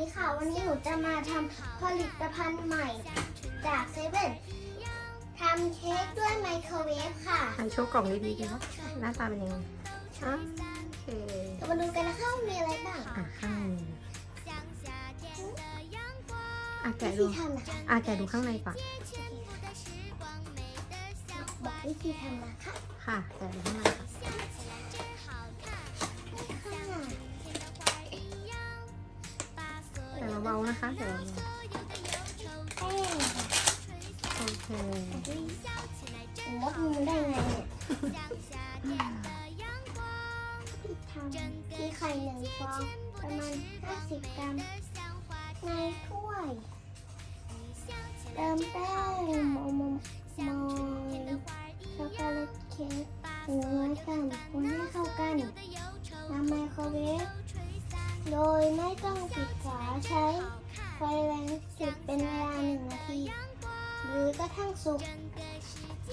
ดีค่ะ วันนี้หนูจะมาทำผลิตภัณฑ์ใหม่จากเซเว่นทำเค้กด้วยไมโครเวฟค่ะอันโชว์กล่องดีๆดีครับหน้าตาเป็นยังไงอะโอเคเรามาดูกันนะคะว่ามีอะไรบ้างอะข้างในอะวิแกะธีดูทำนะคะอะแกะดูข้างในก่อนบอกวิธีทำนะคะค่ะแกะดูข้างในค่ะค่ะ ๆโอเคมดมือได้ไงเนี่ยทำที่ไข่หนึ่งฟองประมาณ 50 กรัม ในถ้วย เติมแป้งโมโมมอยช็อกโกแลตเค้กหนึ่งร้อยกรัมคนให้เข้ากันนำไมโครเวฟโดยไม่ต้องปิดฝาใช้ไฟแรงสุดเป็นเวลาหนึ่งนาที หรือกระทั่งสุก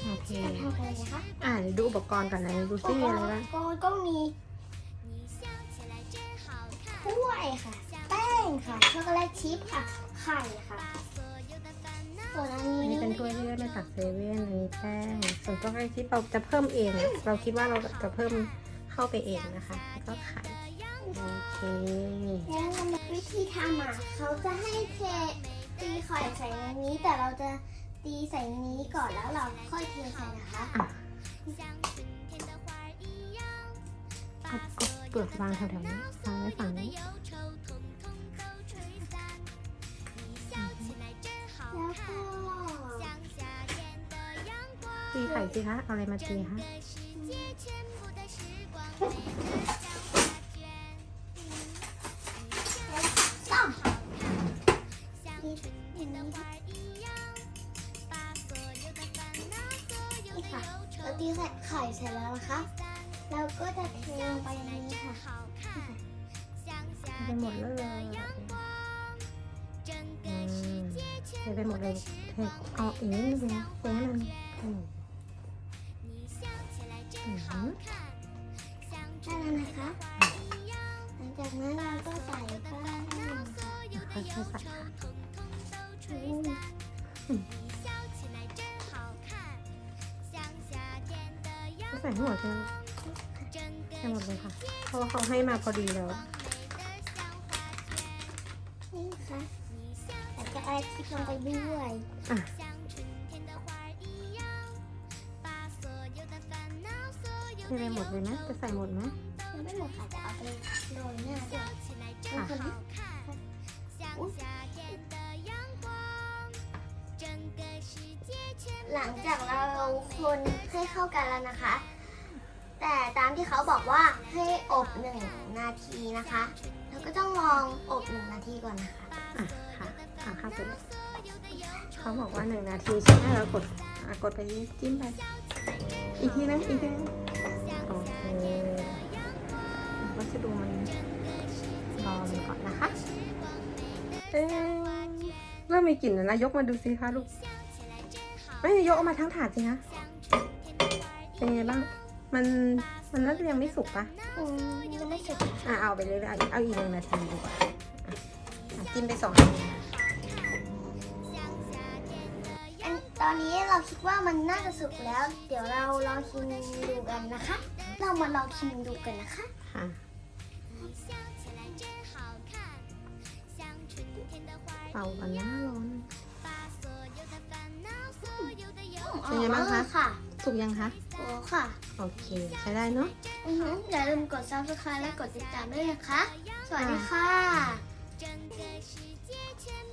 โอเคจะทำอะไรนะคะอะเดี๋ยวดูอุปกรณ์ก่อนนะดูซิมีอะไรบ้างก็ก็มีถ้วยค่ะ แป้งค่ะ ช็อกโกแลตชิพค่ะ ไข่ค่ะส่วนอันอันนี้นี้เป็นถ้วยที่ได้มาจากเซเว่นอันนี้แป้งส่วนตัวไก่ที่เราจะเพิ่มเอง เราคิดว่าเราจะเพิ่มเข้าไปเองนะคะ แล้วก็ไข่โอเคแล้ววิธีทำอะเขาจะให้เทตีไข่ใส่ในนี้แต่เราจะ ตีใส่นี้ก่อนแล้วเราค่อยเทใส่นะคะอะเอาเอาเปลือกวางแถวๆนี้วางไว้ฝั่งนี้แล้วก็ตีไข่สิคะเอาอะไรมาตีคะ ค่ะเราตีใส่ไข่เสร็จแล้วนะคะ เราก็จะเทลงไปในนี้ค่ะไปหมดเลยอืมเทไปหมดเลยเทเอาอีกนิดนึงนะเทให้มันอืมอืมได้แล้วนะคะ หลังจากนั้นเราก็ใส่แป้งค่ะค่อยๆใส่ค่ะ ใส่ให้หมดเลยให้หมดเลยค่ะ เพราะว่าเขาให้มาพอดีแล้ว นี่ค่ะแล้วก็เอาคลิปลงไปด้วยอะเทไปหมดเลยไหมจะใส่หมดไหมยังไม่หมดค่ะจะเอาไปโรยหน้าด้วยค่ะคนนี้อุ๊ยหลังจากเราคนให้เข้ากันแล้วนะคะ แต่ตามที่เขาบอกว่าให้อบหนึ่งนาทีนะคะ แล้วก็ต้องลองอบหนึ่งนาทีก่อนนะคะ อะค่ะอะเข้าไปเลยเขาบอกว่าหนึ่งนาทีใช่ไหมเรากดอะกดไปจิ้มไป อีกทีนะอีกทีนะโอเควัสดุมันรอมันก่อนนะคะ เอ๊ะเริ่มมีกลิ่นแล้วนะยกมาดูสิคะลูกไม่ยกออกมาทั้งถาดสิคะเป็นไงบ้าง มันมันน่าจะยังไม่สุกปะอืมยังไม่เสร็จค่ะอะเอาไปเลยเอาเอาอีกหนึ่งนาทีดีกว่าอะอะจิ้มไปสองนาทีอันตอนนี้เราคิดว่ามันน่าจะสุกแล้ว เดี๋ยวเราลองชิมดูกันนะคะ เรามาลองชิมดูกันนะคะค่ะเป่ากันนะร้อนเป็นไงบ้างคะ ค่ะสุกยังคะ โอ้ค่ะ โอเค ใช้ได้เนาะ อือหืออย่าลืมกด subscribe และกดติดตามด้วยนะคะ สวัสดีค่ะอ่าโอ้